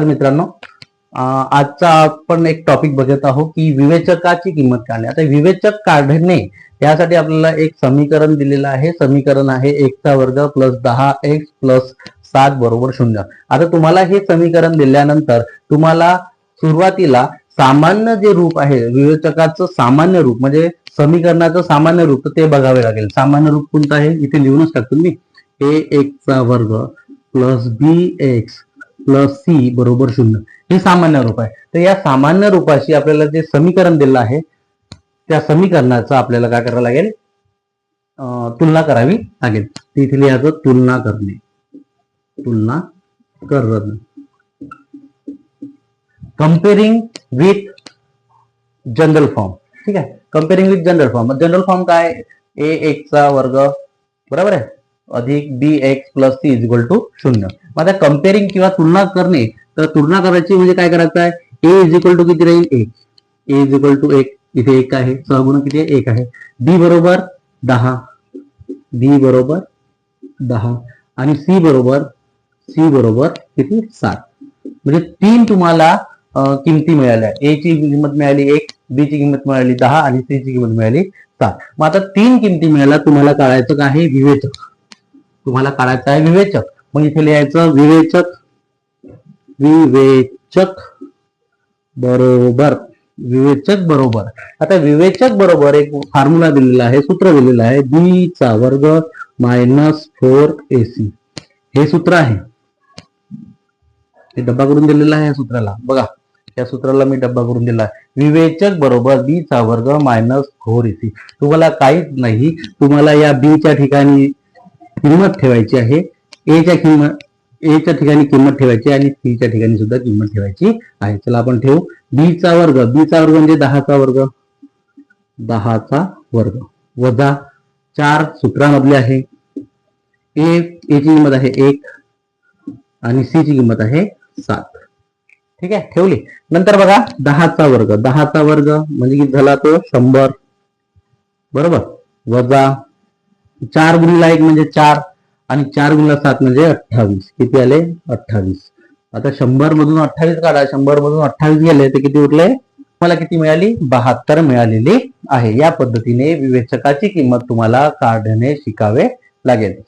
तर मित्रांनो. आजचा आपण एक टॉपिक बघत आहोत की विवेचकाची किंमत काढणे आता विवेचक काढणे यासाठी आपल्याला एक समीकरण दिलेलं आहे. समीकरण आहे एकचा वर्ग प्लस दहा एक्स प्लस सात बरोबर शून्य. आता तुम्हाला हे समीकरण दिल्यानंतर तुम्हाला सुरुवातीला सामान्य जे रूप आहे विवेचकाचं सामान्य रूप म्हणजे समीकरणाचं सामान्य रूप ते बघावे लागेल. सामान्य रूप कोणतं आहे? इथे लिहूनच टाकतो मी. ए एक्सचा वर्ग plus B X plus C बरोबर शून्य. हे सामान्य रूप आहे. तर या सामान्य रूपाशी आपल्याला जे समीकरण दिलं आहे त्या समीकरणाचं आपल्याला काय करावं लागेल? तुलना करावी लागेल. तिथे लिहायचं तुलना करणे. तुलना करणे. कम्पेरिंग विथ जनरल फॉर्म ठीक आहे? Comparing with general form general form काय? ए एक्सचा वर्ग. बरोबर आहे? अधिक B X plus C is equal to शून्य. मग आता कम्पेरिंग किंवा तुलना करणे तर तुलना करायची म्हणजे काय करायचं आहे? ए इज इक्वल टू किती राहील? एक. ए इज इक्वल टू एक. इथे एक आहे. सहगुण किती एक आहे. बी बरोबर दहा. बी बरोबर दहा. आणि सी बरोबर सी बरोबर किती? सात. म्हणजे तीन तुम्हाला किमती मिळाल्या. ए ची किंमत मिळाली एक बी ची किंमत मिळाली दहा आणि सी ची किंमत मिळाली सात. मग आता तीन किमती मिळाल्या तुम्हाला काढायचं काय आहे विवेचक. तुम्हाला काढायचं आहे विवेचक. मग इथे लिहायचं विवेचक. विवेचक बरोबर. विवेचक बरोबर. आता विवेचक बरोबर एक फॉर्म्युला दिलेला आहे सूत्र दिलेलं आहे बी चा वर्ग मायनस फोर ए सी हे सूत्र आहे. हे डब्बा करून दिलेला आहे या सूत्राला. बघा या सूत्राला मी डब्बा करून दिला आहे. विवेचक बरोबर बी चा वर्ग मायनस फोर ए सी तुम्हाला काहीच नाही. तुम्हाला या बी च्या ठिकाणी किंमत ठेवायची आहे. एच्या किंमत एच्या ठिकाणी किंमत ठेवायची आणि तीच्या ठिकाणी सुद्धा किंमत ठेवायची आहे. चला आपण ठेवू. बीचा वर्ग बीचा वर्ग म्हणजे दहाचा वर्ग. दहाचा वर्ग. वजा चार सूत्रामधले आहे. ए ए ची किंमत आहे एक आणि सी ची किंमत आहे सात. ठीक आहे? ठेवली. नंतर बघा दहाचा वर्ग. दहाचा वर्ग म्हणजे किती झाला तो? शंभर. बरोबर? वजा चार गुणीला एक म्हणजे चार आणि चार गुणीला सात म्हणजे अठ्ठावीस. किती आले? अठ्ठावीस. आता शंभर मधून अठ्ठावीस काढा. शंभर मधून अठ्ठावीस गेले तर किती उरले? मला किती मिळाली? बहात्तर मिळालेली आहे. या पद्धतीने विवेचकाची किंमत तुम्हाला काढणे शिकावे लागेल.